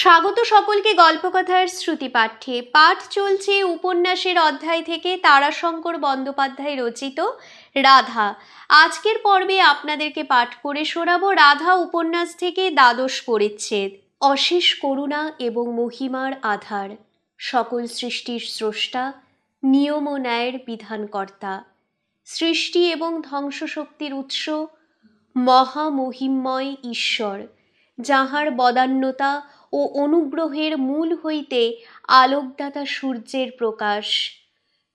স্বাগত সকলকে গল্পকথার শ্রুতি পাঠ্যে পাঠ চলছে উপন্যাসের অধ্যায় থেকে তারাশঙ্কর বন্দ্যোপাধ্যায় রচিত রাধা। আজকের পর্বে আপনাদেরকে পাঠ করে শোনাবো রাধা উপন্যাস থেকে দ্বাদশ পরিচ্ছেদ, অশেষ করুণা এবং মহিমার আধার। সকল সৃষ্টির স্রষ্টা, নিয়ম ও ন্যায়ের বিধানকর্তা। সৃষ্টি এবং ধ্বংসশক্তির উৎস, মহামহিমময় ঈশ্বর। যাহার বদান্যতা ও অনুগ্রহের মূল হইতে আলোকদাতা সূর্যের প্রকাশ।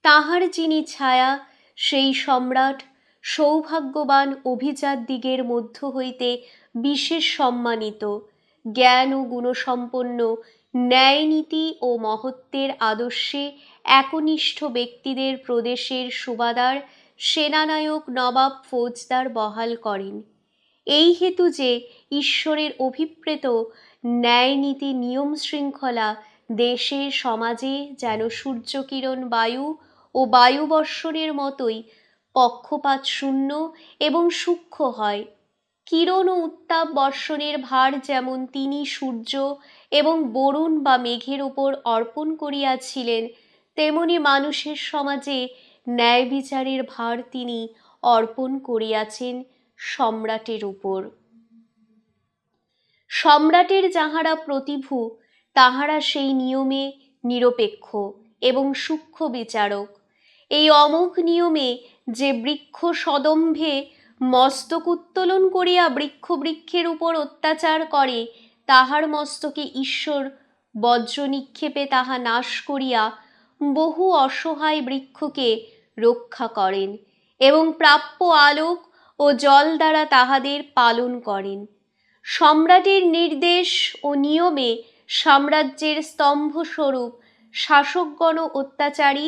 তাহার যিনি ছায়া, সেই সম্রাট, সৌভাগ্যবান অভিজাত দিগের মধ্য হইতে বিশেষ সম্মানিত, জ্ঞান ও গুণসম্পন্ন, ন্যায়নীতি ও মহত্বের আদর্শে একনিষ্ঠ ব্যক্তিদের প্রদেশের সুবাদার সেনানায়ক নবাব ফৌজদার বহাল করেন। এই হেতু যে ঈশ্বরের অভিপ্রেত ন্যায়নীতি নিয়ম শৃঙ্খলা দেশে, সমাজে যেন সূর্যকিরণ বায়ু ও বায়ুবর্ষণের মতোই পক্ষপাত শূন্য এবং সূক্ষ্ম হয়। কিরণ ও উত্তাপ বর্ষণের ভার যেমন তিনি সূর্য এবং বরুণ বা মেঘের ওপর অর্পণ করিয়াছিলেন, তেমনি মানুষের সমাজে ন্যায় বিচারের ভার তিনি অর্পণ করিয়াছেন। সম্রাটের উপর। সম্রাটের যাহারা প্রতিভু, তাহারা সেই নিয়মে নিরপেক্ষ এবং সূক্ষ্ম বিচারক। এই অমোঘ নিয়মে যে বৃক্ষ সদম্ভে মস্তক উত্তোলন করিয়া বৃক্ষ বৃক্ষের উপর অত্যাচার করে, তাহার মস্তকে ঈশ্বর বজ্র নিক্ষেপে তাহা নাশ করিয়া বহু অসহায় বৃক্ষকে রক্ষা করেন এবং প্রাপ্য আলোক ও জল দ্বারা তাহাদের পালন করেন। সম্রাটের নির্দেশ ও নিয়মে সাম্রাজ্যের স্তম্ভস্বরূপ শাসকগণ অত্যাচারী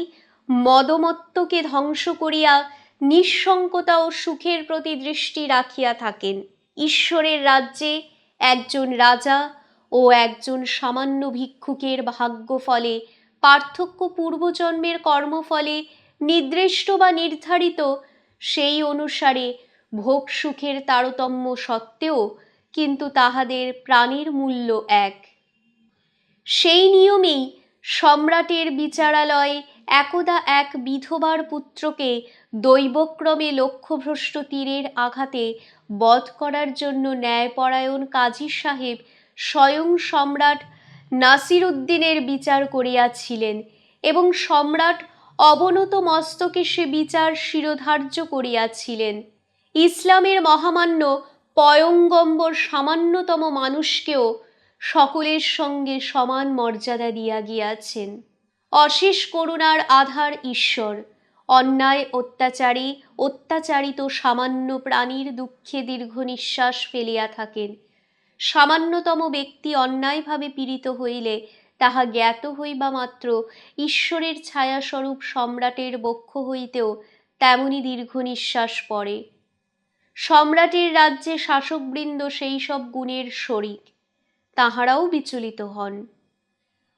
মদমত্তকে ধ্বংস করিয়া নিঃসঙ্কতা ও সুখের প্রতি দৃষ্টি রাখিয়া থাকেন। ঈশ্বরের রাজ্যে একজন রাজা ও একজন সামান্য ভিক্ষুকের ভাগ্য ফলে পার্থক্য পূর্বজন্মের কর্মফলে নির্দিষ্ট বা নির্ধারিত সেই অনুসারে ভোগ সুখের তারতম্য সত্ত্বেও কিন্তু তাহাদের প্রাণের মূল্য এক। সেই নিয়মেই সম্রাটের বিচারালয়ে একদা এক বিধবার পুত্রকে দৈবক্রমে লক্ষ্যভ্রষ্ট তীরের আঘাতে বধ করার জন্য ন্যায়পরায়ণ কাজী সাহেব স্বয়ং সম্রাট নাসির উদ্দিনের বিচার করিয়াছিলেন এবং সম্রাট অবনত মস্তকে সে বিচার শিরোধার্য করিয়াছিলেন। ইসলামের মহামান্য পয়ঙ্গম্বর সামান্যতম মানুষকেও সকলের সঙ্গে সমান মর্যাদা দিয়া গিয়াছেন। অশেষ করুণার আধার ঈশ্বর। অন্যায় অত্যাচারী, অত্যাচারিত সামান্য প্রাণীর দুঃখে দীর্ঘ নিঃশ্বাস ফেলিয়া থাকেন। সামান্যতম ব্যক্তি অন্যায়ভাবে পীড়িত হইলে তাহা জ্ঞাত হইবা মাত্র ঈশ্বরের ছায়াস্বরূপ সম্রাটের বক্ষ হইতেও তেমনি দীর্ঘ নিঃশ্বাস পড়ে। সম্রাটের রাজ্যে শাসকবৃন্দ সেই সব গুণের শরিক, তাহারাও বিচলিত হন।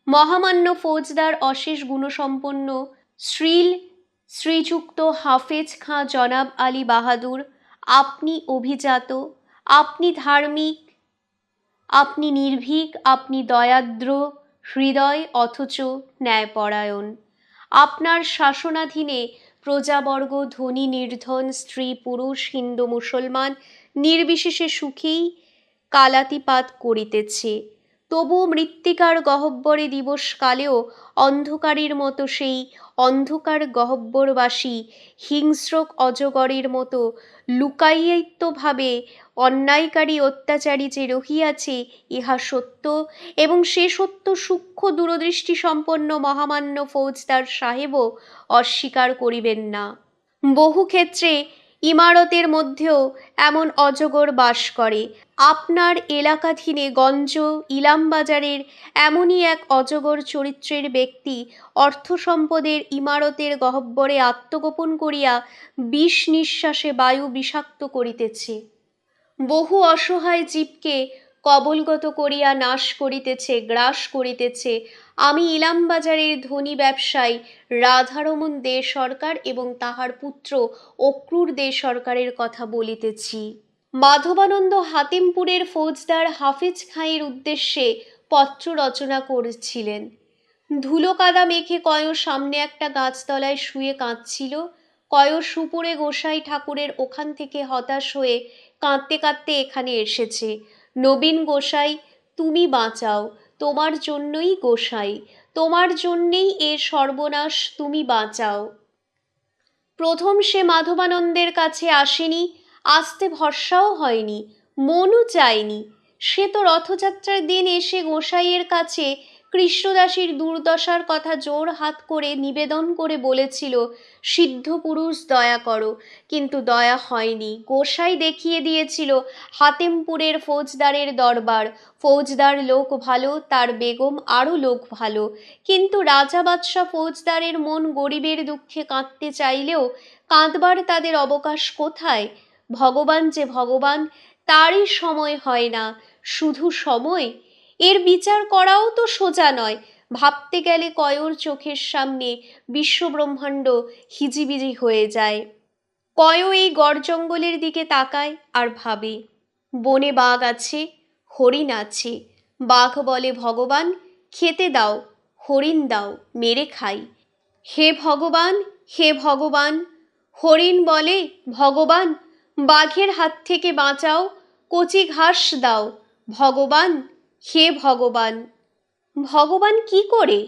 মহামান্য ফৌজদার অশেষ গুণসম্পন্ন শ্রীল শ্রীযুক্ত হাফেজ খাঁ জনাব আলী বাহাদুর, আপনি অভিজাত, আপনি ধার্মিক, আপনি নির্ভীক, আপনি দয়াদ্র, হৃদয় অথচ ন্যায়পরায়ণ। আপনার শাসনাধীনে প্রজাবর্গ, ধনী, নির্ধন, স্ত্রী, পুরুষ, হিন্দু, মুসলমান, নির্বিশেষে সুখেই কালাতিপাত করিতেছে। তবু মৃত্তিকার গহব্বরে দিবসকালেও অন্ধকারের মতো সেই অন্ধকার গহব্বরবাসী হিংস্রক অজগরের মতো লুকায়িত্বভাবে অন্যায়কারী অত্যাচারী যে রহিয়াছে, ইহা সত্য এবং সে সত্য সূক্ষ্ম দূরদৃষ্টি সম্পন্ন মহামান্য ফৌজদার সাহেবও অস্বীকার করিবেন না। বহু ক্ষেত্রে ইমারতের মধ্যেও এমন অজগর বাস করে। আপনার এলাকাধীনে গঞ্জ, ইলামবাজারের এমনই এক অজগর চরিত্রের ব্যক্তি অর্থ সম্পদের ইমারতের গহ্বরে আত্মগোপন করিয়া বিষ নিঃশ্বাসে বায়ু বিষাক্ত করিতেছে। বহু অসহায় জীবকে কবলগত করিয়া নাশ করিতেছে, গ্রাস করিতেছে। আমি ইলামবাজারের ধনী ব্যবসায়ী রাধারমন দে সরকার এবং তাহার পুত্র অক্রুর দে সরকারের কথা বলিতেছি। মাধবানন্দ হাতিমপুরের ফৌজদার হাফিজ খাঁয়ের উদ্দেশ্যে পত্র রচনা করেছিলেন। ধুলো কাদা মেখে কয়র সামনে একটা গাছতলায় শুয়ে কাঁদছিল। কয়র সুপুরে গোসাই ঠাকুরের ওখান থেকে হতাশ হয়ে কাঁদতে কাঁদতে এখানে এসেছে। নবীন গোসাই, তুমি বাঁচাও, তোমার জন্যই গোসাই, তোমার জন্যেই এ সর্বনাশ, তুমি বাঁচাও। প্রথম সে মাধবানন্দের কাছে আসেনি আসতে ভরসাও হয়নি, মনও চায়নি। সে তো রথযাত্রার দিন এসে গোসাইয়ের কাছে কৃষ্ণদাসীর দুর্দশার কথা জোর হাত করে নিবেদন করে বলেছিল, সিদ্ধ পুরুষ দয়া করো। কিন্তু দয়া হয়নি। গোসাই দেখিয়ে দিয়েছিল, হাতেমপুরের ফৌজদারের দরবার। ফৌজদার লোক ভালো, তার বেগম আরও লোক ভালো। কিন্তু রাজা বাদশাহ ফৌজদারের মন গরিবের দুঃখে কাঁদতে চাইলেও, কাঁদবার তাদের অবকাশ কোথায়? ভগবান যে ভগবান, তারই সময় হয় না, শুধু সময়। এর বিচার করাও তো সোজা নয়। ভাবতে গেলে কয়র চোখের সামনে বিশ্বব্রহ্মাণ্ড হিজিবিজি হয়ে যায়। কয় এই গড় জঙ্গলের দিকে তাকায় আর ভাবে, বনে বাঘ আছে, হরিণ আছে। বাঘ বলে, ভগবান, খেতে দাও, হরিণ দাও, মেরে খাই। হে ভগবান হে ভগবান। হরিণ বলে, ভগবান বাঘের হাত থেকে বাঁচাও, কচি ঘাস দাও। ভগবান, হে ভগবান। ভগবান কি করে?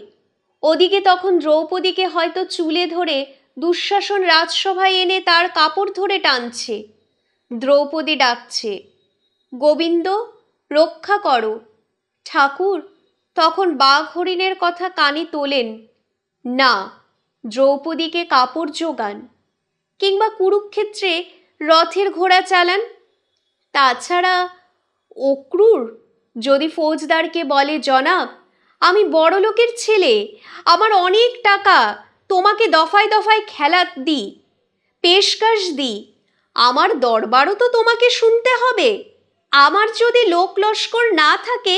ওদিকে তখন দ্রৌপদীকে হয়তো চুলে ধরে দুঃশাসন রাজসভায় এনে তার কাপড় ধরে টানছে। দ্রৌপদী ডাকছে, গোবিন্দ, রক্ষা করো। ঠাকুর তখন বাঘ হরিণের কথা কানে তোলেন, না, দ্রৌপদীকে কাপড় জোগান কিংবা কুরুক্ষেত্রে রথের ঘোড়া চালান। তাছাড়া অক্রুর যদি ফৌজদারকে বলে, জনাব, আমি বড় লোকের ছেলে, আমার অনেক টাকা, তোমাকে দফায় দফায় খেলাত দিই পেশকাশ দিই আমার দরবারও তো তোমাকে শুনতে হবে। আমার যদি লোক লস্কর না থাকে,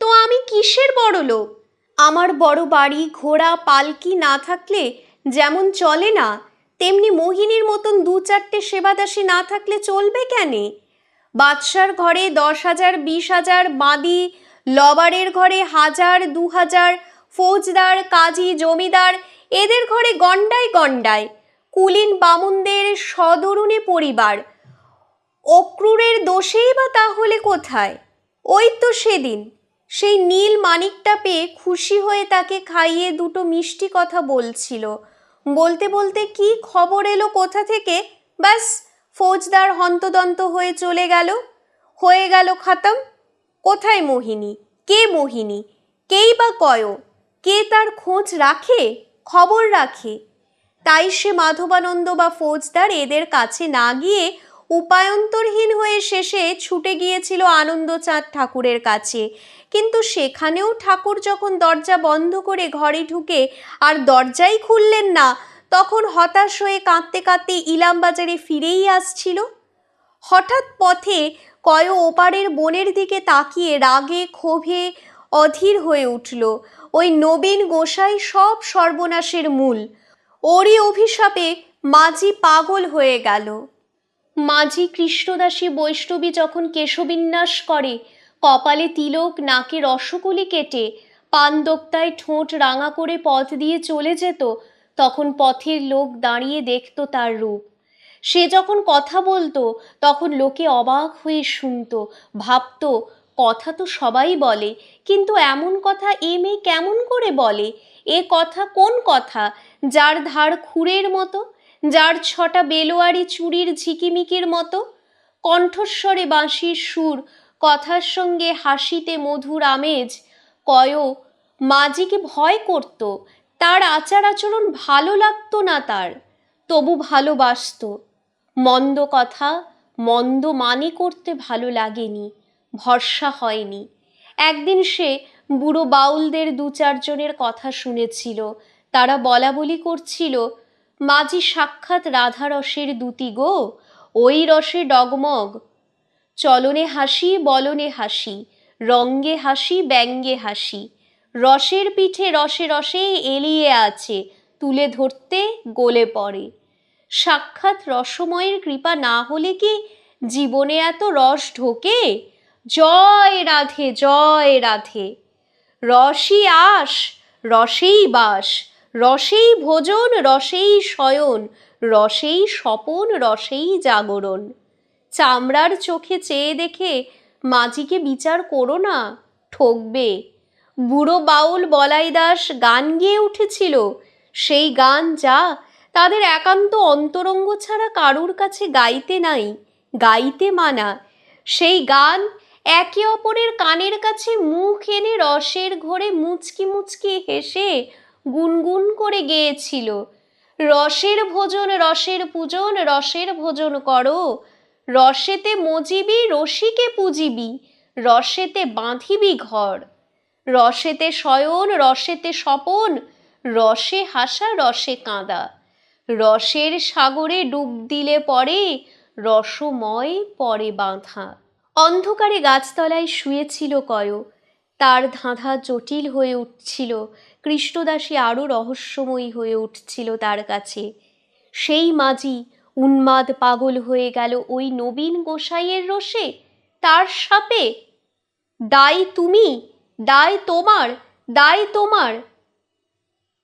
তো আমি কিসের বড় লোক? আমার বড় বাড়ি, ঘোড়া, পালকি না থাকলে যেমন চলে না তেমনি মোহিনীর মতন দু চারটে সেবাদাসী না থাকলে চলবে কেনে? বাদশার ঘরে দশ হাজার, বিশ হাজার, বাঁদি, লবারের ঘরে হাজার, দু হাজার, ফৌজদার, কাজী, জমিদার, এদের ঘরে গন্ডায় গন্ডায় কুলীন বামুনদের সদরুণে পরিবার। অক্রুরের দোষেই বা তাহলে কোথায়? ওই তো সেদিন। সেই নীল মানিকটা পেয়ে খুশি হয়ে তাকে খাইয়ে দুটো মিষ্টি কথা বলছিল। বলতে বলতে কি খবর এলো কোথা থেকে? ব্যাস ফৌজদার হন্তদন্ত হয়ে চলে গেল। হয়ে গেল খতম। কোথায় মোহিনী? কে মোহিনী? কেই বা কয় কে তার খোঁজ রাখে? খবর রাখে। তাই সে মাধবানন্দ বা ফৌজদার এদের কাছে না গিয়ে উপায়ন্তরহীন হয়ে শেষে ছুটে গিয়েছিল আনন্দচাঁদ ঠাকুরের কাছে। কিন্তু সেখানেও ঠাকুর যখন দরজা বন্ধ করে ঘরে ঢুকে আর দরজাই খুললেন না, তখন হতাশ হয়ে কাঁদতে কাঁদতে ইলামবাজারে ফিরেই আসছিল। হঠাৎ পথে কয় ওপারের বনের দিকে তাকিয়ে রাগে, ক্ষোভে অধীর হয়ে উঠল। ওই নবীন গোসাই সব সর্বনাশের মূল। ওরই অভিশাপে মাঝি পাগল হয়ে গেল। মাঝি কৃষ্ণদাসী বৈষ্ণবী যখন কেশবিন্যাস করে কপালে তিলক নাকে রসকলি কেটে পান দোক্তায় ঠোঁট রাঙা করে পথ দিয়ে চলে যেত, তখন পথের লোক দাঁড়িয়ে দেখত তার রূপ। সে যখন কথা বলতো, তখন লোকে অবাক হয়ে শুনত, ভাবতো, কথা তো সবাই বলে, কিন্তু এমন কথা এ মেয়ে কেমন করে বলে? এ কথা কোন কথা? যার ধার খুঁড়ের মতো? যার ছটা বেলোয়ারি চুরির ঝিকিমিকির মতো? কণ্ঠস্বরে বাঁশির সুর কথার সঙ্গে হাসিতে মধুর আমেজ কয় মাঝিকে ভয় করত, তার আচার আচরণ ভালো লাগতো না তার, তবু ভালোবাসত। মন্দ কথা, মন্দ মানে করতে ভালো লাগেনি, ভরসা হয়নি। একদিন সে বুড়ো বাউলদের দু চারজনের কথা শুনেছিল, তারা বলা বলি করছিল মাঝি সাক্ষাৎ রাধা রসের দুতি গো, ওই রসে ডগমগ চলনে হাসি, বলনে হাসি, রঙ্গে হাসি, ব্যঙ্গে হাসি, রসের পিঠে রসে রসে এলিয়ে আছে, তুলে ধরতে গলে পড়ে। সাক্ষাৎ রসময়ের কৃপা না হলে কি জীবনে এত রস ঢোকে? জয় রাধে জয় রাধে। রসই আস রসেই বাস, রসেই ভোজন, রসেই শয়ন, রসেই স্বপন, রসেই জাগরণ। চামড়ার চোখে চেয়ে দেখে মাঝিকে বিচার করো না, ঠকবে। বুড়ো বাউল বলাই দাস গান গেয়ে উঠেছিল। সেই গান যা তাদের একান্ত অন্তরঙ্গ ছাড়া কারুর কাছে গাইতে নাই, গাইতে মানা। সেই গান একে অপরের কানের কাছে মুখ এনে রসের ঘোরে মুচকি মুচকি হেসে গুনগুন করে গেয়েছিল। রসের ভোজন, রসের পূজন, রসের ভোজন করো রসেতে মজিবি, রসিকে পুজিবি, রসেতে বাঁধিবি ঘর। রসেতে শয়ন, রসেতে স্বপন, রসে হাসা, রসে কাঁদা। রসের সাগরে ডুব দিলে পরে, রসময় পরে বাঁধা। অন্ধকারে গাছতলায় শুয়েছিল কয়, তার ধাঁধা জটিল হয়ে উঠছিল, কৃষ্ণদাসী আরও রহস্যময়ী হয়ে উঠছিল তার কাছে। সেই মাঝি উন্মাদ পাগল হয়ে গেল ওই নবীন গোসাইয়ের রোষে। তার সাপে দায় তুমি দায় তোমার দায় তোমার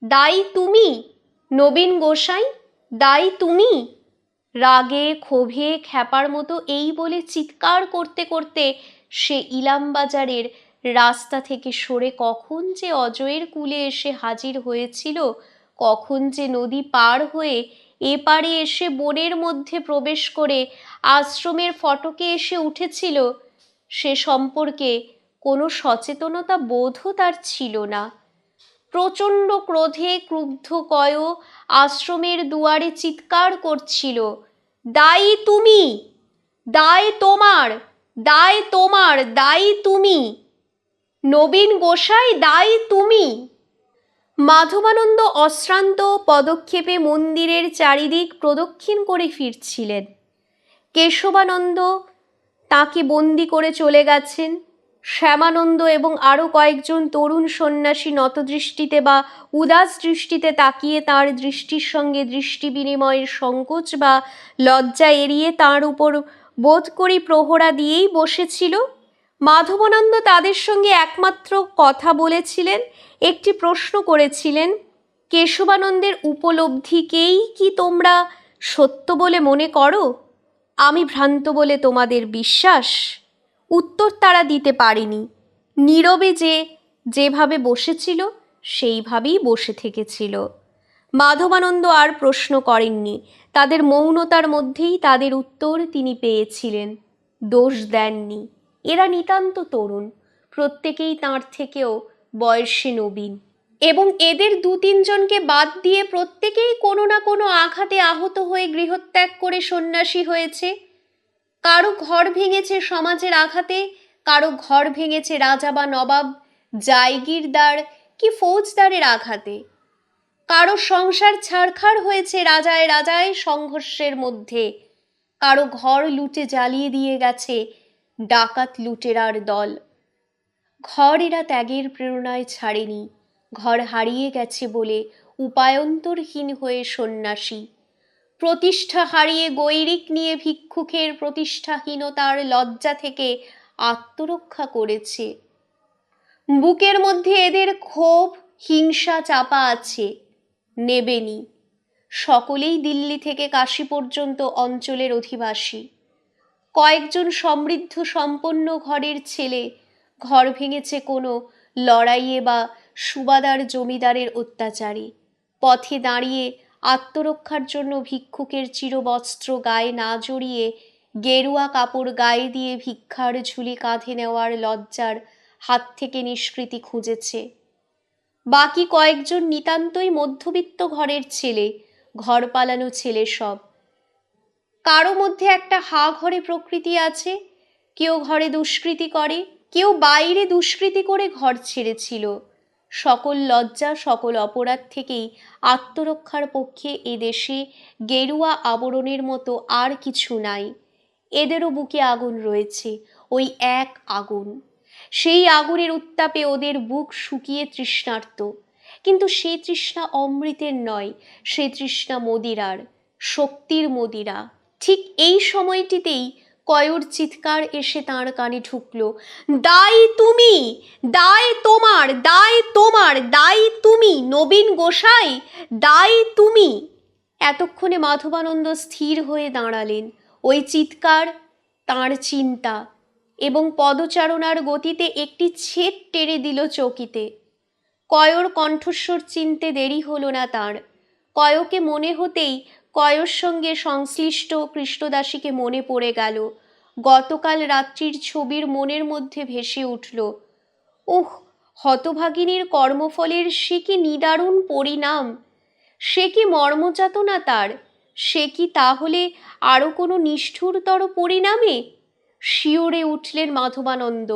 দায় তুমি, নবীন গোসাই দায় তুমি। রাগে, ক্ষোভে, খ্যাপার মতো এই বলে চিৎকার করতে করতে সে ইলামবাজারের রাস্তা থেকে সরে কখন যে অজয়ের কুলে এসে হাজির হয়েছিল, কখন যে নদী পার হয়ে এপারে এসে বনের মধ্যে প্রবেশ করে আশ্রমের ফটকে এসে উঠেছিল। সে সম্পর্কে কোনো সচেতনতা বোধও তার ছিল না। প্রচণ্ড ক্রোধে ক্রুব্ধ কয় আশ্রমের দুয়ারে চিৎকার করছিল, দায়ী তুমি! দায় তোমার! দায় তোমার! দায়ী তুমি! নবীন গোসাই, দায়ী তুমি! মাধবানন্দ অশ্রান্ত পদক্ষেপে মন্দিরের চারিদিক প্রদক্ষিণ করে ফিরছিলেন। কেশবানন্দ তাকে বন্দি করে চলে গেছেন। শ্যামানন্দ এবং আরও কয়েকজন তরুণ সন্ন্যাসী নতদৃষ্টিতে বা উদাস দৃষ্টিতে তাকিয়ে তার দৃষ্টির সঙ্গে দৃষ্টি বিনিময়ের সংকোচ বা লজ্জা এড়িয়ে তার উপর বোধ করি প্রহরা দিয়েই বসেছিল। মাধবানন্দ তাদের সঙ্গে একমাত্র কথা বলেছিলেন একটি প্রশ্ন করেছিলেন, কেশবানন্দের উপলব্ধিকেই কি তোমরা সত্য বলে মনে করো? আমি ভ্রান্ত বলে তোমাদের বিশ্বাস? উত্তর তারা দিতে পারেনি। নীরবে যে, যেভাবে বসেছিল, সেইভাবেই বসে থেকেছিল। মাধবানন্দ আর প্রশ্ন করেননি। তাদের মৌনতার মধ্যেই তাদের উত্তর তিনি পেয়েছিলেন। দোষ দেননি। এরা নিতান্ত তরুণ। প্রত্যেকেই তাঁর থেকেও বয়সে নবীন। এবং এদের দু তিনজনকে বাদ দিয়ে প্রত্যেকেই কোনো না কোনো আঘাতে আহত হয়ে গৃহত্যাগ করে সন্ন্যাসী হয়েছে। কারও ঘর ভেঙেছে সমাজের আঘাতে, কারও ঘর ভেঙেছে রাজা বা নবাব, জায়গিরদার কি ফৌজদারের আঘাতে। কারও সংসার ছাড়খাড় হয়েছে রাজায় রাজায় সংঘর্ষের মধ্যে। কারও ঘর লুটে জ্বালিয়ে দিয়ে গেছে ডাকাত লুটেরার দল। ঘর এরা ত্যাগের প্রেরণায় ছাড়েনি, ঘর হারিয়ে গেছে বলে উপায়ন্তরহীন হয়ে সন্ন্যাসী। প্রতিষ্ঠা হারিয়ে গৈরিক নিয়ে ভিক্ষুকের প্রতিষ্ঠাহীনতার লজ্জা থেকে আত্মরক্ষা করেছে। বুকের মধ্যে এদের ক্ষোভ, হিংসা চাপা আছে, নেবেনি। সকলেই দিল্লি থেকে কাশী পর্যন্ত অঞ্চলের অধিবাসী। কয়েকজন সমৃদ্ধ সম্পন্ন ঘরের ছেলে ঘর ভেঙেছে কোনো লড়াইয়ে বা সুবাদার জমিদারের অত্যাচারে। পথে দাঁড়িয়ে আত্মরক্ষার জন্য ভিক্ষুকের চিরবস্ত্র গায়ে না জড়িয়ে গেরুয়া কাপড় গায়ে দিয়ে ভিক্ষার ঝুলি কাঁধে নেওয়ার লজ্জার হাত থেকে নিষ্কৃতি খুঁজেছে। বাকি কয়েকজন নিতান্তই মধ্যবিত্ত ঘরের ছেলে, ঘর পালানো ছেলে সব। কারও মধ্যে একটা হা ঘরে প্রকৃতি আছে, কেউ ঘরে দুষ্কৃতি করে কেউ বাইরে দুষ্কৃতি করে ঘর ছেড়েছিল। সকল লজ্জা, সকল অপরাধ থেকেই আত্মরক্ষার পক্ষে এদেশে গেরুয়া আবরণের মতো আর কিছু নাই। এদেরও বুকে আগুন রয়েছে, ওই এক আগুন। সেই আগুনের উত্তাপে ওদের বুক শুকিয়ে তৃষ্ণার্ত। কিন্তু সে তৃষ্ণা অমৃতের নয়, সে তৃষ্ণা মদিরার, শক্তির মদিরা। ঠিক এই সময়টিতেই কয়র চিৎকার এসে তাঁর কানে ঢুকলো। দায় তুমি দায় তোমার দায় তোমার দায় তুমি, নবীন গোসাই দায় তুমি। এতক্ষণে মাধবানন্দ স্থির হয়ে দাঁড়ালেন। ওই চিৎকার, তাঁর চিন্তা এবং পদচারণার গতিতে একটি ছেদ টেরে দিল চকিতে। কয়র কণ্ঠস্বর চিনতে দেরি হলো না তার। কয়কে মনে হতেই কয়র সঙ্গে সংশ্লিষ্ট কৃষ্ণদাসীকে মনে পড়ে গেল। গতকাল রাত্রির ছবির মনের মধ্যে ভেসে উঠল, উহ, হতভাগিনীর কর্মফলের সে কি নিদারুণ পরিণাম! সে কি মর্মযাতনা তার! সে কি তাহলে আরও কোনো নিষ্ঠুরতর পরিণামে? শিওরে উঠলেন মাধবানন্দ,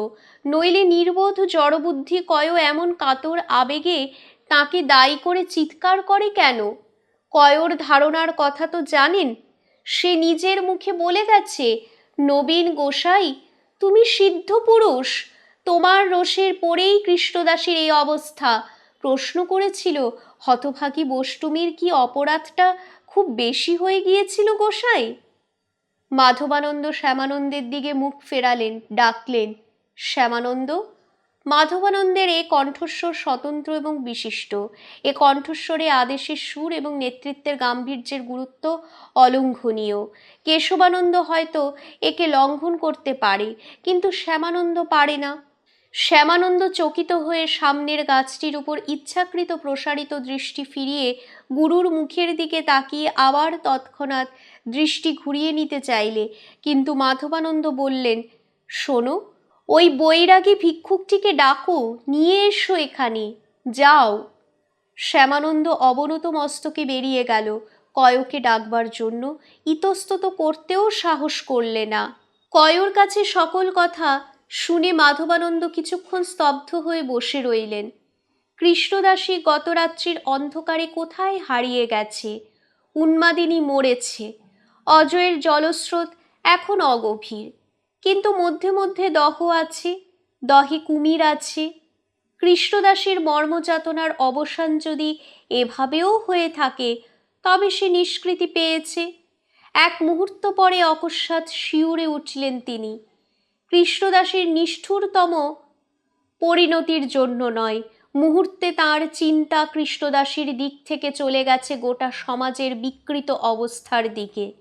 নইলে নির্বোধ জড়বুদ্ধি কয় এমন কাতর আবেগে তাকে দায়ী করে চিৎকার করে কেন? কয়র ধারণার কথা তো জানেন। সে নিজের মুখে বলে গেছে, নবীন গোসাই, তুমি সিদ্ধ পুরুষ। তোমার রোষের পরেই কৃষ্ণদাসের এই অবস্থা। প্রশ্ন করেছিল, হতভাগী বষ্টুমির কি অপরাধটা খুব বেশি হয়ে গিয়েছিল গোসাই? মাধবানন্দ শ্যামানন্দের দিকে মুখ ফেরালেন, ডাকলেন, শ্যামানন্দ মাধবানন্দের এ কণ্ঠস্বর স্বতন্ত্র এবং বিশিষ্ট। এ কণ্ঠস্বরে আদেশের সুর এবং নেতৃত্বের গাম্ভীর্যের গুরুত্ব অলঙ্ঘনীয়। কেশবানন্দ হয়তো একে লঙ্ঘন করতে পারে, কিন্তু শ্যামানন্দ পারে না। শ্যামানন্দ চকিত হয়ে সামনের গাছটির উপর ইচ্ছাকৃত প্রসারিত দৃষ্টি ফিরিয়ে গুরুর মুখের দিকে তাকিয়ে আবার তৎক্ষণাৎ দৃষ্টি ঘুরিয়ে নিতে চাইলে, কিন্তু মাধবানন্দ বললেন, শোনো ওই বৈরাগী ভিক্ষুকটিকে ডাকো, নিয়ে এসো এখানে। যাও। শ্যামানন্দ অবনত মস্তকে বেরিয়ে গেল। কয়কে ডাকবার জন্য ইতস্তত করতেও সাহস করলে না। কয়র কাছে সকল কথা শুনে মাধবানন্দ কিছুক্ষণ স্তব্ধ হয়ে বসে রইলেন। কৃষ্ণদাসী গতরাত্রির অন্ধকারে কোথায় হারিয়ে গেছে? উন্মাদিনী মরেছে। অজয়ের জলস্রোত এখন অগভীর। কিন্তু মধ্যে মধ্যে দহ আছে, দহে কুমির আছে। কৃষ্ণদাসের মর্মযাতনার অবসান যদি এভাবেও হয়ে থাকে, তবে সে নিষ্কৃতি পেয়েছে। এক মুহূর্ত পরে অকস্মাৎ শিউরে উঠলেন তিনি। কৃষ্ণদাসের নিষ্ঠুরতম পরিণতির জন্য নয়, মুহূর্তে তার চিন্তা কৃষ্ণদাসীর দিক থেকে চলে গেছে গোটা সমাজের বিকৃত অবস্থার দিকে।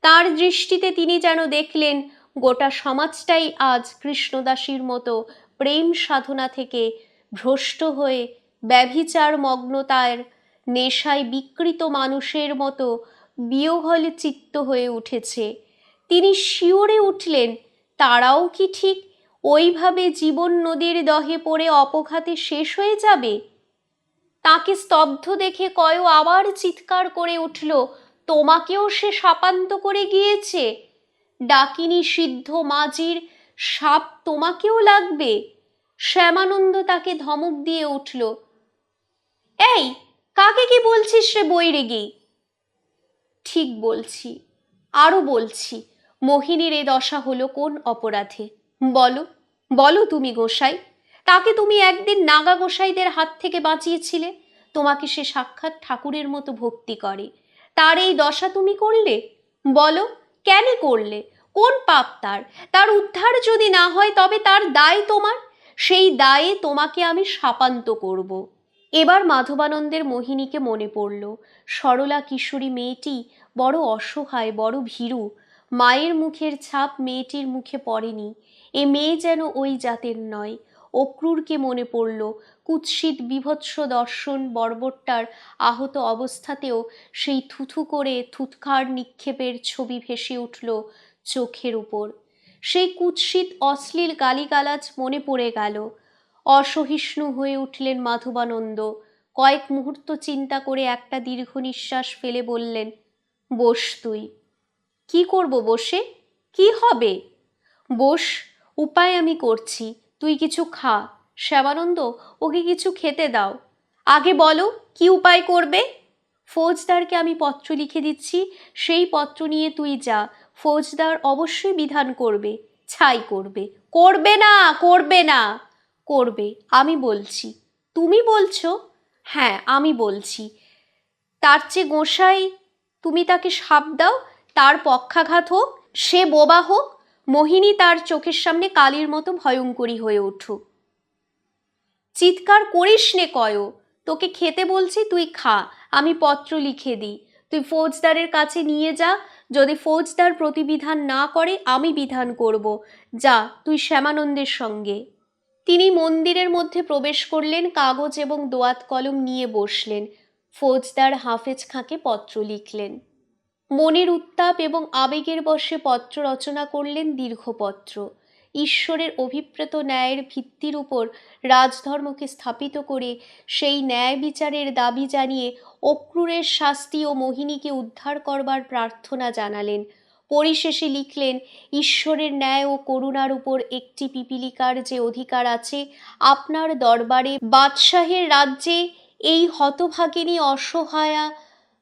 তার দৃষ্টিতে তিনি যেন দেখলেন গোটা সমাজটাই আজ কৃষ্ণদাসীর মতো প্রেম সাধনা থেকে ভ্রষ্ট হয়ে ব্যভিচার মগ্নতার নেশায় বিকৃত মানুষের মতো বিয়োহল চিত্ত হয়ে উঠেছে। তিনি শিওরে উঠলেন, তারাও কি ঠিক? ওইভাবে জীবন নদীর দহে পড়ে অপঘাতে শেষ হয়ে যাবে? তাকে স্তব্ধ দেখে কয় আবার চিৎকার করে উঠল, তোমাকেও সে সাপান্ত করে গিয়েছে? ডাকিনী সিদ্ধ মাঝির সাপ তোমাকেও লাগবে। শ্যামানন্দ তাকে ধমক দিয়ে উঠল, এই, কাকে কি বলছিস রে বৈরেগি? ঠিক বলছি আরও বলছি, মোহিনীর এ দশা হলো কোন অপরাধে? বলো বলো তুমি গোসাই, তাকে তুমি একদিন নাগা গোসাইদের হাত থেকে বাঁচিয়েছিলে? তোমাকে সে সাক্ষাৎ ঠাকুরের মতো ভক্তি করে, তার এই দশা তুমি করলে? বলো কেন করলে? কোন পাপ তার? তার উদ্ধার যদি না হয়, তবে তার দায় তোমার। সেই দায়ে তোমাকে আমি শাপান্ত করব। এবার মাধবানন্দের মোহিনীকে মনে পড়ল, সরলা কিশোরী মেয়েটি বড় অসহায়, বড় ভীরু। মায়ের মুখের ছাপ মেয়েটির মুখে পড়েনি। এ মেয়ে যেন ওই জাতের নয়। অক্রুরকে মনে পড়ল কুৎসিত বিভৎস দর্শন বর্বরটার আহত অবস্থাতেও সেই থুথু করে থুতখার নিক্ষেপের ছবি ভেসে উঠল চোখের উপর। সেই কুৎসিত অশ্লীল গালিগালাজ মনে পড়ে গেল। অসহিষ্ণু হয়ে উঠলেন মাধবানন্দ। কয়েক মুহূর্ত চিন্তা করে একটা দীর্ঘ নিঃশ্বাস ফেলে বললেন, বস তুই। কি করব বসে? কি হবে? বস, উপায় আমি করছি। তুই কিছু খা। শ্যামানন্দ, ওকে কিছু খেতে দাও। আগে বলো, কি উপায় করবে? ফৌজদারকে আমি পত্র লিখে দিচ্ছি, সেই পত্র নিয়ে তুই যা। ফৌজদার অবশ্যই বিধান করবে, ছাই করবে। করবে না করবে না। করবে, আমি বলছি। তুমি বলছো? হ্যাঁ আমি বলছি। তার চেয়ে গোসাই, তুমি তাকে সাপ দাও, তার পক্ষাঘাত হোক, সে বোবা হোক, মোহিনী তার চোখের সামনে কালীর মতো ভয়ঙ্করী হয়ে উঠুক চিৎকার করিস নে কয়। তোকে খেতে বলছি, তুই খা। আমি পত্র লিখে দিই। তুই ফৌজদারের কাছে নিয়ে যা। যদি ফৌজদার প্রতিবিধান না করে, আমি বিধান করব। যা, তুই শ্যামানন্দের সঙ্গে। তিনি মন্দিরের মধ্যে প্রবেশ করলেন, কাগজ এবং দোয়াত কলম নিয়ে বসলেন। ফৌজদার হাফেজ খাঁকে পত্র লিখলেন। মনের উত্তাপ এবং আবেগের বশে পত্র রচনা করলেন দীর্ঘপত্র। ঈশ্বরের অভিপ্রেত ন্যায়ের ভিত্তির উপর রাজধর্মকে স্থাপিত করে সেই ন্যায় বিচারের দাবি জানিয়ে অক্রূরের শাস্তি ও মোহিনীকে উদ্ধার করবার প্রার্থনা জানালেন। পরিশেষে লিখলেন, ঈশ্বরের ন্যায় ও করুণার উপর একটি পিপিলিকার যে অধিকার আছে, আপনার দরবারে বাদশাহের রাজ্যে এই হতভাগিনী অসহায়া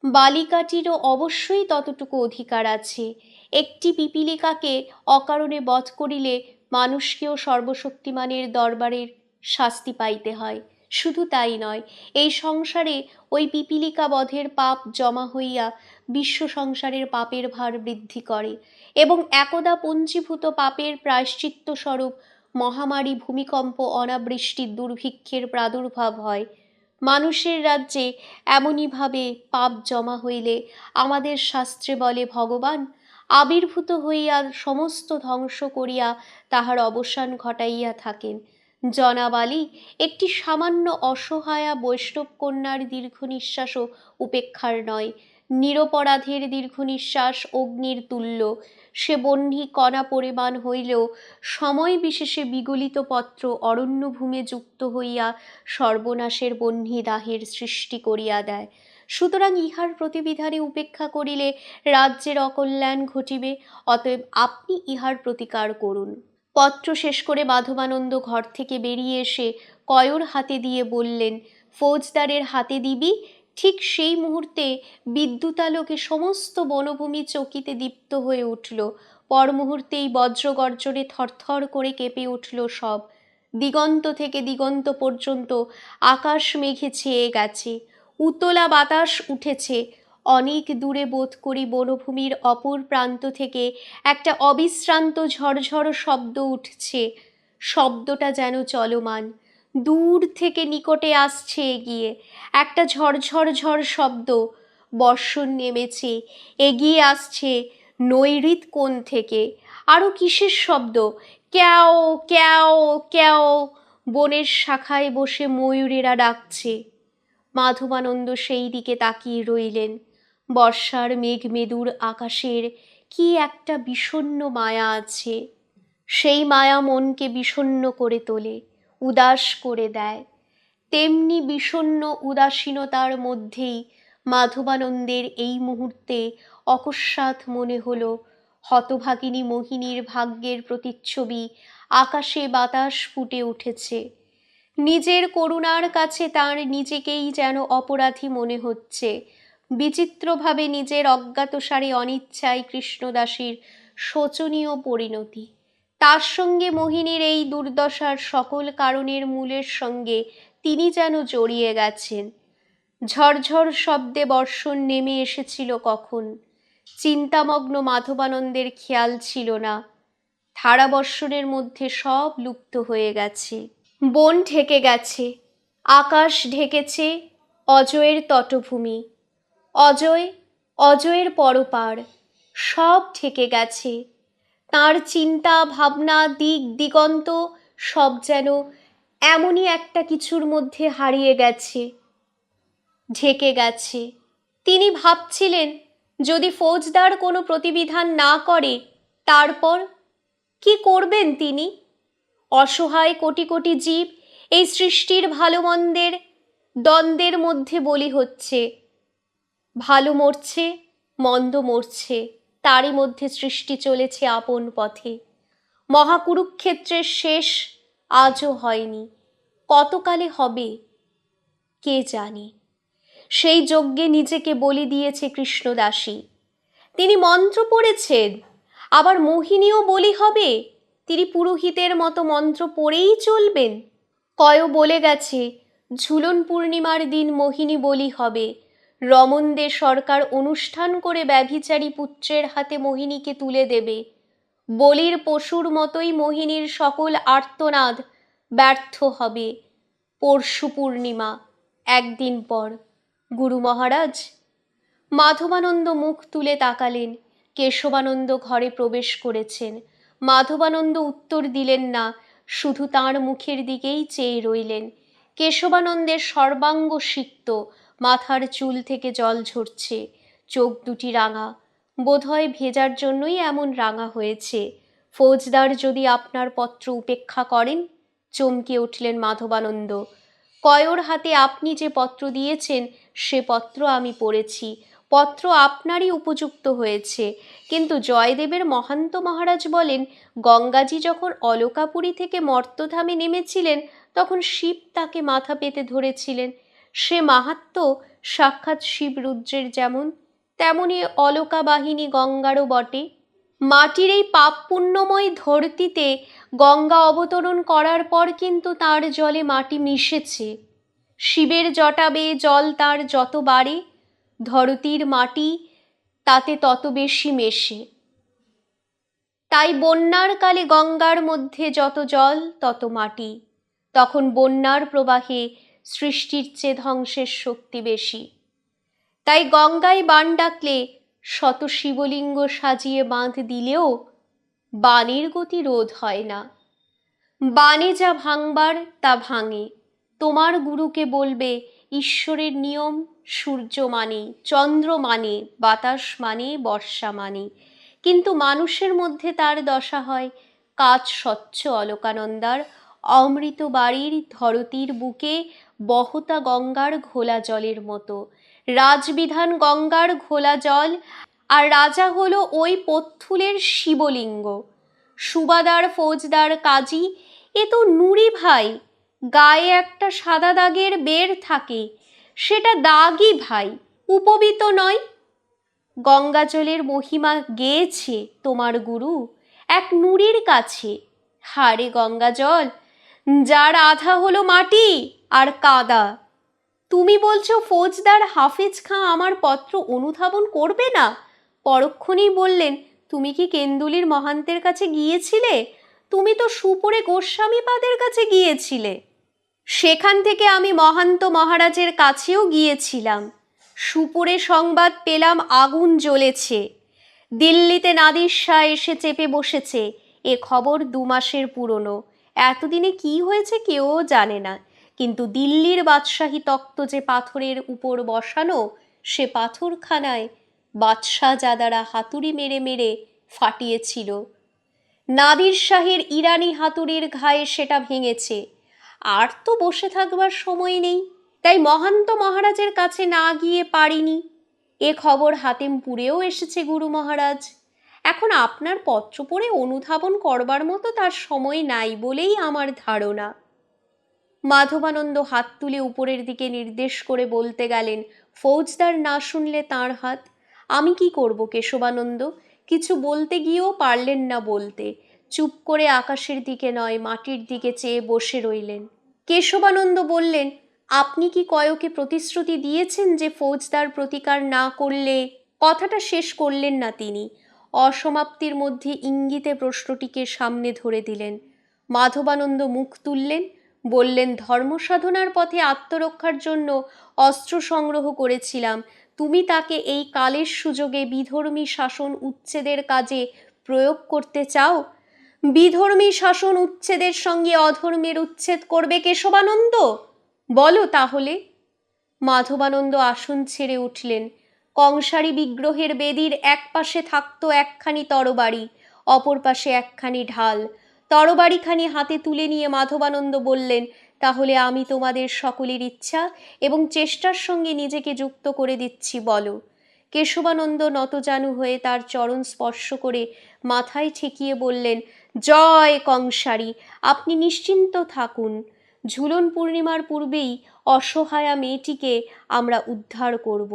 বালিকাটিরও অবশ্যই ততটুকু অধিকার আছে। একটি পিপিলিকাকে অকারণে বধ করিলে মানুষকেও সর্বশক্তিমানের দরবারের শাস্তি পাইতে হয়। শুধু তাই নয়, এই সংসারে ওই পিপিলিকা বধের পাপ জমা হইয়া বিশ্ব সংসারের পাপের ভার বৃদ্ধি করে এবং একদা পঞ্জীভূত পাপের প্রায়শ্চিত্ত স্বরূপ মহামারী ভূমিকম্প অনাবৃষ্টি দুর্ভিক্ষের প্রাদুর্ভাব হয়। মানুষের রাজ্যে এমনইভাবে পাপ জমা হইলে আমাদের শাস্ত্রে বলে, ভগবান আবির্ভূত হইয়া সমস্ত ধ্বংস করিয়া তাহার অবসান ঘটাইয়া থাকেন। জনাবালি একটি সামান্য অসহায়া বৈষ্ণব কন্যার দীর্ঘ নিঃশ্বাসও উপেক্ষার নয়, নিরপরাধের দীর্ঘ নিঃশ্বাস অগ্নির তুল্য। সে বহ্নি কণা পরিমাণ হইলেও সময় বিশেষে বিগলিত পত্র অরণ্যভূমে যুক্ত হইয়া সর্বনাশের বহ্নি দাহের সৃষ্টি করিয়া দেয়। সুতরাং ইহার প্রতিবিধানে উপেক্ষা করিলে রাজ্যের অকল্যাণ ঘটিবে, অতএব আপনি ইহার প্রতিকার করুন। পত্র শেষ করে মাধবানন্দ ঘর থেকে বেরিয়ে এসে কয়র হাতে দিয়ে বললেন, ফৌজদারের হাতে দিবি? ঠিক সেই মুহূর্তে বিদ্যুতালোকে সমস্ত বনভূমি চকিতে দীপ্ত হয়ে উঠল। পর মুহূর্তেই বজ্রগর্জনে থরথর করে কেঁপে উঠল সব। দিগন্ত থেকে দিগন্ত পর্যন্ত আকাশ মেঘে ছেয়ে গেছে। উতলা বাতাস উঠেছে। অনেক দূরে বোধ করি বনভূমির অপর প্রান্ত থেকে একটা অবিশ্রান্ত ঝরঝর শব্দ উঠছে। শব্দটা যেন চলমান। দূর থেকে নিকটে আসছে এগিয়ে। একটা ঝরঝর ঝড় শব্দ। বর্ষণ নেমেছে। এগিয়ে আসছে নৈরিত কোণ থেকে। আরও কিসের শব্দ? ক্যাও ক্যাও ক্যাও। বনের শাখায় বসে ময়ূরেরা ডাকছে। মাধবানন্দ সেই দিকে তাকিয়ে রইলেন। বর্ষার মেঘ মেদুর আকাশের কি একটা বিষণ্ন মায়া আছে। সেই মায়া মনকে বিষণ্ণ করে তোলে, উদাস করে দেয়। তেমনি বিষণ্ন উদাসীনতার মধ্যেই মাধবানন্দের এই মুহূর্তে অকস্মাৎ মনে হলো, হতভাগিনী মোহিনীর ভাগ্যের প্রতিচ্ছবি আকাশে বাতাস ফুটে উঠেছে। নিজের করুণার কাছে তার নিজেকেই যেন অপরাধী মনে হচ্ছে। বিচিত্রভাবে নিজের অজ্ঞাতসারে অনিচ্ছায় কৃষ্ণদাসীর শোচনীয় পরিণতি। তার সঙ্গে মোহিনীর এই দুর্দশার সকল কারণের মূলের সঙ্গে তিনি যেন জড়িয়ে গেছেন। ঝরঝর শব্দে বর্ষণ নেমে এসেছিল কখন? চিন্তামগ্ন মাধবানন্দের খেয়াল ছিল না। ধারাবর্ষণের মধ্যে সব লুপ্ত হয়ে গেছে। বন ঢেকে গেছে, আকাশ ঢেকেছে অজয়ের তটভূমি। অজয়, অজয়ের পরপার, সব ঢেকে গেছে। তার চিন্তা, ভাবনা, দিক, দিগন্ত সব যেন এমনই একটা কিছুর মধ্যে হারিয়ে গেছে, ঢেকে গেছে। তিনি ভাবছিলেন, যদি ফৌজদার কোনো প্রতিবিধান না করে, তারপর কি করবেন তিনি? অসহায় কোটি কোটি জীব এই সৃষ্টির ভালো মন্দের দ্বন্দ্বের মধ্যে বলি হচ্ছে। ভালো মরছে, মন্দ মরছে, তারই মধ্যে সৃষ্টি চলেছে আপন পথে। মহাকুরুক্ষেত্রের শেষ আজও হয়নি। কতকালে হবে, কে জানে? সেই যজ্ঞে নিজেকে বলি দিয়েছে কৃষ্ণদাসী। তিনি মন্ত্র পড়েছেন, আবার মোহিনীও বলি হবে তিনি পুরোহিতের মতো মন্ত্র পড়েই চলবেন। কয় বলে গেছে, ঝুলন পূর্ণিমার দিন মোহিনী বলি হবে। রমন দে সরকার অনুষ্ঠান করে ব্যভিচারী পুত্রের হাতে মোহিনীকে তুলে দেবে। বলির পশুর মতোই মোহিনীর সকল আর্তনাদ ব্যর্থ হবে। পরশু পূর্ণিমা, একদিন পর। গুরু মহারাজ, মাধবানন্দ মুখ তুলে তাকালেন। কেশবানন্দ ঘরে প্রবেশ করেছেন। মাধবানন্দ উত্তর দিলেন না, শুধু তার মুখের দিকেই চেয়ে রইলেন। কেশবানন্দের সর্বাঙ্গ সিক্ত, মাথার চুল থেকে জল ঝরছে, চোখ দুটি রাঙা। বোধহয় ভেজার জন্যই এমন রাঙা হয়েছে। ফৌজদার যদি আপনার পত্র উপেক্ষা করেন, চমকে উঠলেন মাধবানন্দ। কয়র হাতে আপনি যে পত্র দিয়েছেন, সে পত্র আমি পড়েছি। পত্র আপনারই উপযুক্ত হয়েছে। কিন্তু জয়দেবের মহান্ত মহারাজ বলেন, গঙ্গাজি যখন অলকাপুরী থেকে মর্তধামে নেমেছিলেন, তখন শিব তাকে মাথা পেতে ধরেছিলেন। সে মাহাত্ম সাক্ষাৎ শিব রুদ্রের যেমন, তেমনি অলকা বাহিনী গঙ্গারও বটে। মাটির এই পাপ পুণ্যময় ধরতিতে গঙ্গা অবতরণ করার পর কিন্তু তার জলে মাটি মিশেছে। শিবের জটা বেয়ে জল তার যত বাড়ে ধরতির মাটি, তাতে তত বেশি মেশে। তাই বন্যার কালে গঙ্গার মধ্যে যত জল, তত মাটি। তখন বন্যার প্রবাহে সৃষ্টির চেয়ে ধ্বংসের শক্তি বেশি। তাই গঙ্গায় বান ডাকলে শত শিবলিঙ্গ সাজিয়ে বাঁধ দিলেও বানের গতি রোধ হয় না। বানে যা ভাঙবার, তা ভাঙে। তোমার গুরুকে বলবে, ঈশ্বরের নিয়ম সূর্য মানে চন্দ্র মানে বাতাস মানে বর্ষা মানে কিন্তু মানুষের মধ্যে তার দশা হয় কাজ স্বচ্ছ অলকানন্দার, অমৃত বাড়ির ধরতির বুকে বহতা গঙ্গার ঘোলা জলের মতো। রাজবিধান গঙ্গার ঘোলা জল, আর রাজা হলো ওই পথ্থুলের শিবলিঙ্গ। সুবাদার ফৌজদার কাজী, এ তো নুরি ভাই, গায়ে একটা সাদা দাগের বের থাকে সেটা দাগই ভাই, উপবিত নয়। গঙ্গাজলের মহিমা গেয়েছে তোমার গুরু, এক নুরির কাছে। হারে গঙ্গাজল যার আধা হলো মাটি আর কাদা। তুমি বলছো ফৌজদার হাফেজ খাঁ আমার পত্র অনুধাবন করবে না? পরক্ষণেই বললেন, তুমি কি কেন্দুলির মহান্তের কাছে গিয়েছিলে? তুমি তো সুপরে গোস্বামীপাদের কাছে গিয়েছিলে। সেখান থেকে আমি মহান্ত মহারাজের কাছেও গিয়েছিলাম। সুপুরে সংবাদ পেলাম আগুন জ্বলেছে। দিল্লিতে নাদির শাহ এসে চেপে বসেছে। এ খবর দু মাসের পুরনো। এতদিনে কি হয়েছে কেউ জানে না। কিন্তু দিল্লির বাদশাহী তক্ত যে পাথরের উপর বসানো, সে পাথরখানায় বাদশাহ জাদারা হাতুড়ি মেরে মেরে ফাটিয়েছিল। নাদির শাহের ইরানি হাতুড়ির ঘায়ে সেটা ভেঙেছে। আর তো বসে থাকবার সময় নেই। তাই মহান্ত মহারাজের কাছে না গিয়ে পারিনি। এ খবর হাতেমপুরেও এসেছে গুরু মহারাজ। এখন আপনার পত্র পড়ে অনুধাবন করবার মতো তার সময় নাই বলেই আমার ধারণা। মাধবানন্দ হাত তুলে উপরের দিকে নির্দেশ করে বলতে গেলেন, ফৌজদার না শুনলে তার হাত। আমি কি করব কেশবানন্দ? কিছু বলতে গিয়েও পারলেন না বলতে। চুপ করে আকাশের দিকে নয়, মাটির দিকে চেয়ে বসে রইলেন। কেশবানন্দ বললেন, আপনি কি কয়কে প্রতিশ্রুতি দিয়েছেন যে ফৌজদার প্রতিকার না করলে কথাটা শেষ করলেন না তিনি? অসমাপ্তির মধ্যে ইঙ্গিতে প্রশ্নটিকে সামনে ধরে দিলেন। মাধবানন্দ মুখ তুললেন, বললেন, ধর্ম সাধনার পথে আত্মরক্ষার জন্য অস্ত্র সংগ্রহ করেছিলাম। তুমি তাকে এই কালের সুযোগে বিধর্মী শাসন উচ্ছেদের কাজে প্রয়োগ করতে চাও? বিধর্মী শাসন উচ্ছেদের সঙ্গে অধর্মের উচ্ছেদ করবে কেশবানন্দ বলো তাহলে। মাধবানন্দ আসন ছেড়ে উঠলেন। কংসারী বিগ্রহের বেদির এক পাশে থাকতো একখানি তরবারি, অপর পাশে একখানি ঢাল। তরবারিখানি হাতে তুলে নিয়ে মাধবানন্দ বললেন, তাহলে আমি তোমাদের সকলের ইচ্ছা এবং চেষ্টার সঙ্গে নিজেকে যুক্ত করে দিচ্ছি, বলো। কেশবানন্দ নতজানু হয়ে তার চরণ স্পর্শ করে মাথায় ঠেকিয়ে বললেন জয় কংসারী আপনি নিশ্চিন্ত থাকুন। ঝুলন পূর্ণিমার পূর্বেই অসহায়া মেয়েটিকে আমরা উদ্ধার করব।